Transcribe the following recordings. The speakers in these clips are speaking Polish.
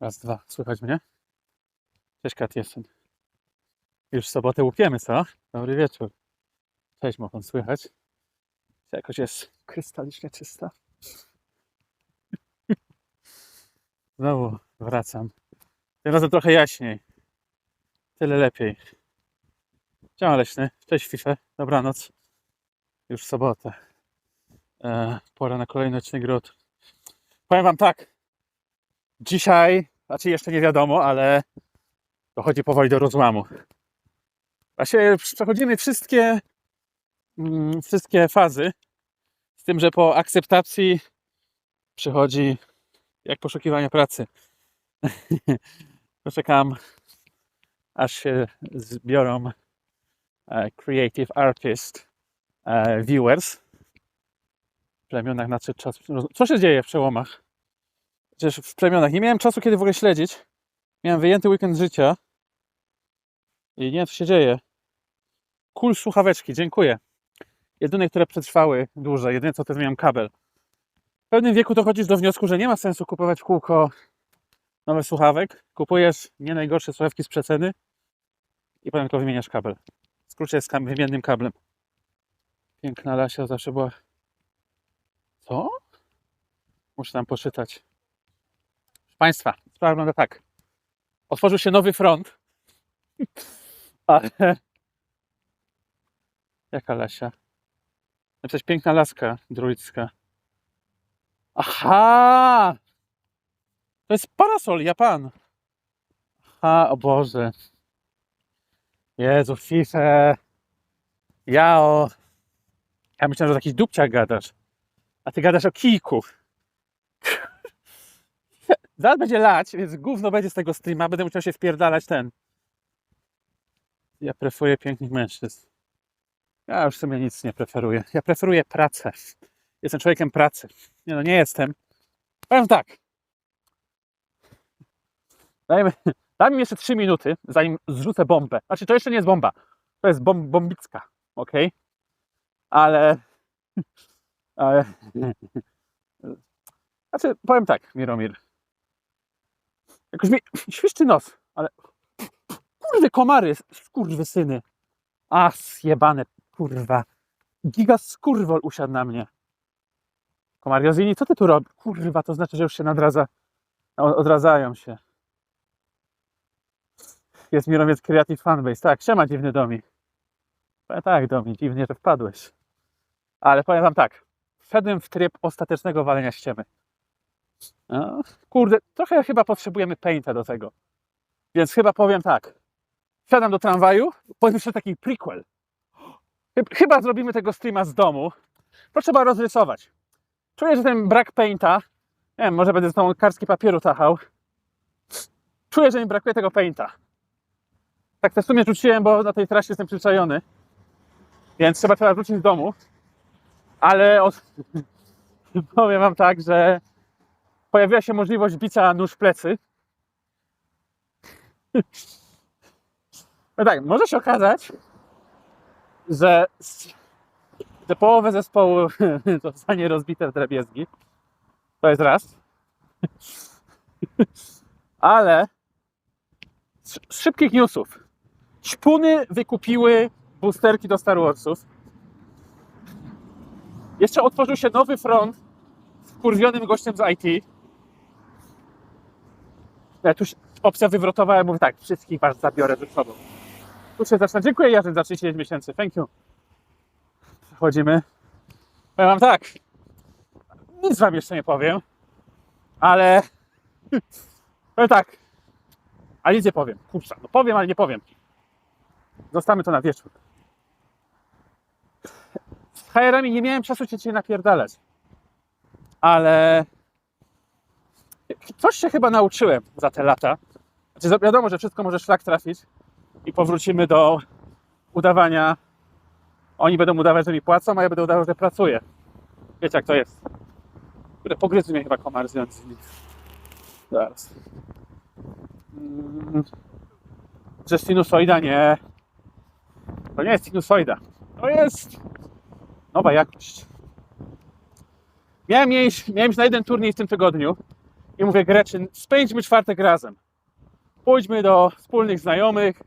Raz, dwa. Słychać mnie? Cześć Kat jestem. Już w sobotę łupiemy, co? Dobry wieczór. Cześć, mogą słychać. Jakoś jest krystalicznie czysta. Znowu wracam. Tym razem trochę jaśniej. Tyle lepiej. Dzień leśny. Cześć Fife. Dobranoc. Już w sobotę. E, pora na kolejny odcinek grot. Powiem wam tak. Dzisiaj, znaczy jeszcze nie wiadomo, ale dochodzi powoli do rozłamu. Właśnie przechodzimy wszystkie, mm, wszystkie fazy. Z tym, że po akceptacji przychodzi jak poszukiwanie pracy. Poczekam, aż się zbiorą e, Creative Artist e, Viewers w plemionach nadszedł czas. Co się dzieje w przełomach? Przecież w plemionach nie miałem czasu, kiedy w ogóle śledzić. Miałem wyjęty weekend życia. I nie wiem, co się dzieje. Kul słuchaweczki, dziękuję. Jedyne, które przetrwały dłużej, jedyne co to zmieniam kabel. W pewnym wieku dochodzisz do wniosku, że nie ma sensu kupować kółko nowe słuchawek. Kupujesz nie najgorsze słuchawki z przeceny i potem tylko wymieniasz kabel. W skrócie z wymiennym kablem. Piękna Lasia zawsze była... Co? Muszę tam poczytać. Państwa, sprawa wygląda tak. Otworzył się nowy front. Ale... Jaka Lasia? Napisać piękna laska druidzka. Aha! To jest parasol, Japan. Aha, o Boże. Jezu, Fife. Jao. Ja myślałem, że o jakiś dupciach gadasz. A ty gadasz o kijku. Zaraz będzie lać, więc gówno będzie z tego streama. Będę musiał się wpierdalać ten. Ja preferuję pięknych mężczyzn. Ja już w sumie nic nie preferuję. Ja preferuję pracę. Jestem człowiekiem pracy. Nie no, nie jestem. Powiem tak. Dajmy, daj mi jeszcze 3 minuty, zanim zrzucę bombę. Znaczy, to jeszcze nie jest bomba. To jest bom, bombicka. Ok? Ale. Ale. Znaczy, powiem tak, Miromir. Jakoś mi świszczy nos, ale. Kurde, komary, skurwy syny. A, zjebane, kurwa. Giga skurwol usiadł na mnie. Komariozini, co ty tu robisz? Kurwa, to znaczy, że już się nadradza. Odradzają się. Jest Mirowiec Creative Fanbase. Tak, siema dziwny Domi. Powiem tak, Domi, dziwnie, że wpadłeś. Ale powiem wam tak. Wszedłem w tryb ostatecznego walenia ściemy. No, kurde, trochę chyba potrzebujemy painta do tego. Więc chyba powiem tak. Wsiadam do tramwaju, powiem jeszcze taki prequel. Chyb- Chyba zrobimy tego streama z domu. To trzeba rozrysować. Czuję, że ten brak painta, nie wiem, może będę z tą kartki papieru tachał. Czuję, że mi brakuje tego painta. Tak też w sumie rzuciłem, bo na tej trasie jestem przyzwyczajony. Więc trzeba trzeba wrócić z domu. Ale od... powiem wam tak, że pojawiła się możliwość bicia nóż w plecy. No tak, może się okazać, że, że połowę zespołu zostanie rozbite w drobiazgi. To jest raz. Ale z szybkich newsów. Szpuny wykupiły boosterki do Star Warsów. Jeszcze otworzył się nowy front z kurwionym gościem z IT. Ja tu się- opcja wywrotowa, ja mówię tak, wszystkich was zabiorę ze sobą. Tu się zaczyna. Dziękuję Jarzyn za 39 miesięcy. Thank you. Przechodzimy. Powiem wam tak. Nic wam jeszcze nie powiem. Ale... Powiem tak. A nic nie powiem. Kurczę, no powiem, ale nie powiem. Zostawmy to na wieczór. Z HR-ami nie miałem czasu cię napierdalać. Ale... Coś się chyba nauczyłem za te lata. Znaczy, wiadomo, że wszystko może szlak trafić i powrócimy do udawania. Oni będą udawać, że mi płacą, a ja będę udawał, że pracuję. Wiecie, jak to jest. Pogryzł mnie chyba komar związy. Zaraz. Mm. Że sinusoida nie. To nie jest sinusoida. To jest nowa jakość. Miałem iść, miałem iść na jeden turniej w tym tygodniu I mówię, Greczyn, spędźmy czwartek razem. Pójdźmy do wspólnych znajomych.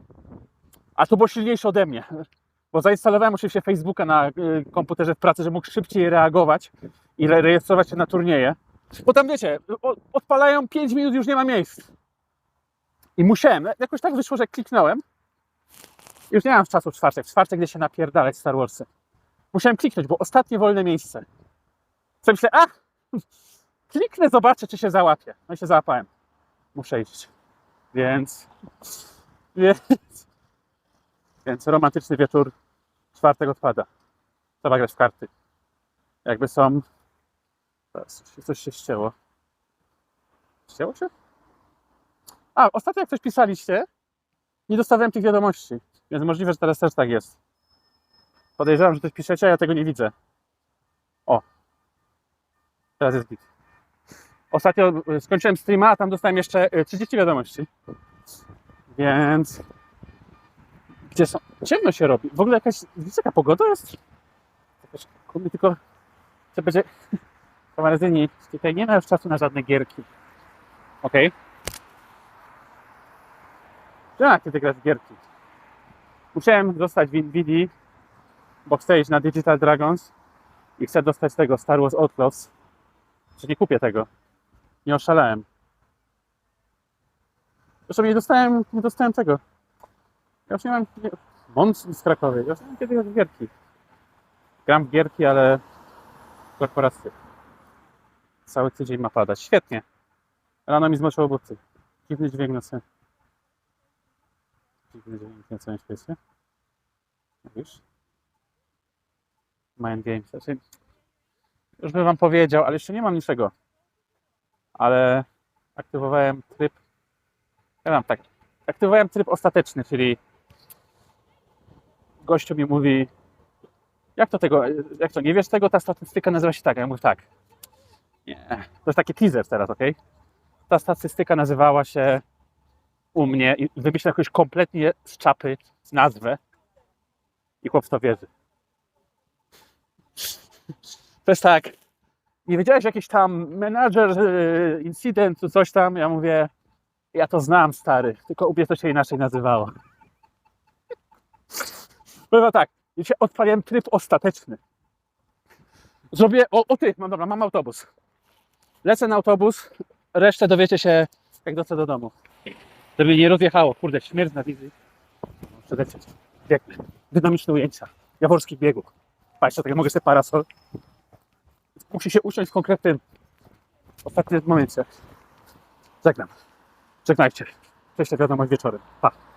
A to było silniejsze ode mnie. Bo zainstalowałem oczywiście Facebooka na y, komputerze w pracy, żeby mógł szybciej reagować i re- rejestrować się na turnieje. Bo tam wiecie, odpalają 5 minut, już nie ma miejsc. I musiałem, jakoś tak wyszło, że kliknąłem. Już nie mam czasu w czwartek. W czwartek, gdzie się napierdalać Star Warsy. Musiałem kliknąć, bo ostatnie wolne miejsce. Co myślę, a, kliknę, zobaczę, czy się załapię. No i się załapałem. Muszę iść. Więc, więc, więc romantyczny wieczór czwartek odpada. Trzeba grać w karty. Jakby są, teraz coś się ścięło. Ścięło się? A, ostatnio jak coś pisaliście, nie dostawałem tych wiadomości. Więc możliwe, że teraz też tak jest. Podejrzewam, że coś piszecie, a ja tego nie widzę. O. Teraz jest git. Ostatnio y, skończyłem streama, a tam dostałem jeszcze y, 30 wiadomości. Więc... Gdzie są? Ciemno się robi. W ogóle jakaś... Widzicie, jaka pogoda jest? Jakaś, kurde, tylko... To będzie... Kamerzyni, tutaj nie ma już czasu na żadne gierki. Okej? Jak ty grasz w gierki? Musiałem dostać w Nvidia Backstage na Digital Dragons i chcę dostać tego Star Wars Outlaws. Że nie kupię tego. Nie oszalałem. Zresztą nie dostałem, nie dostałem tego. Ja już nie mam nie, Mąc z Krakowie. Ja już nie mam kiedy grać w gierki. Gram w gierki, ale korporacje. Cały tydzień ma padać. Świetnie. Rano mi zmoczyło buty. Dziwny dźwięk na scenie. Dziwny dźwięk na całym świecie. Widzisz? Mind Games. Znaczy, już bym wam powiedział, ale jeszcze nie mam niczego. Ale aktywowałem tryb. Ja mam tak. Aktywowałem tryb ostateczny, czyli gościu mi mówi, jak to tego, jak to, nie wiesz tego, ta statystyka nazywa się tak. Ja mówię tak. Nie. To jest taki teaser teraz, ok? Ta statystyka nazywała się u mnie i wymyślę jakąś kompletnie z czapy nazwę i chłop to wierzy. To jest tak, nie wiedziałeś jakiś tam menadżer yy, incydentu, coś tam, ja mówię, ja to znam stary, tylko u to się inaczej nazywało. Powiem tak, dzisiaj odpaliłem tryb ostateczny. Zrobię, o, o ty, mam dobra, mam autobus. Lecę na autobus, resztę dowiecie się, jak dotrę do domu. Żeby nie rozjechało, kurde, śmierć na wizji. Muszę lecieć. Dynamiczne ujęcia. Jaworskich biegów. Patrzcie, tak mogę sobie parasol. Musi się usiąść w konkretnym ostatnim momencie. Żegnam. Żegnajcie. Cześć, wiadomość wieczorem. Pa.